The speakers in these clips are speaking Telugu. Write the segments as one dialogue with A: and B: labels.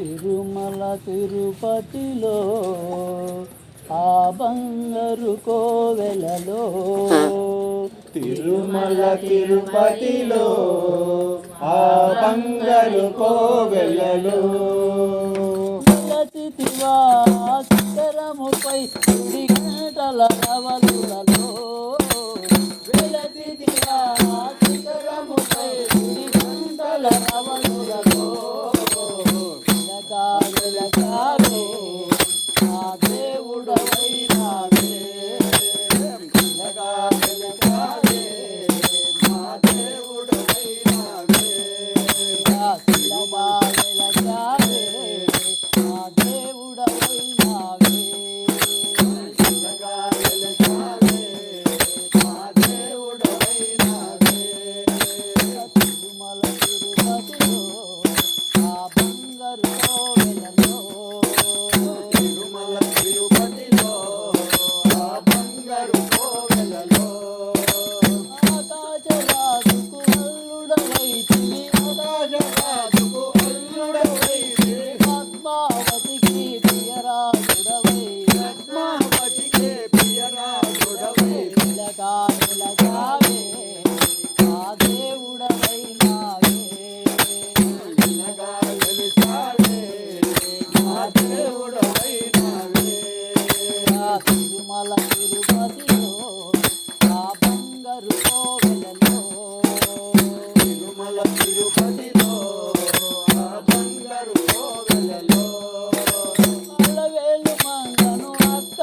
A: తిరుమల తిరుపతిలో ఆ బంగారు కోవెలలో.
B: తిరుమల తిరుపతిలో ఆ బంగారు కోవెలలో.
A: తివా శిఖరముపై గంటల రవలులలో.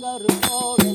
A: singer for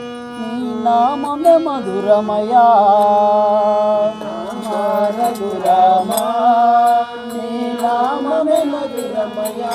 A: నీ నామమే మధురమయా రఘురామా నీ మధురమయా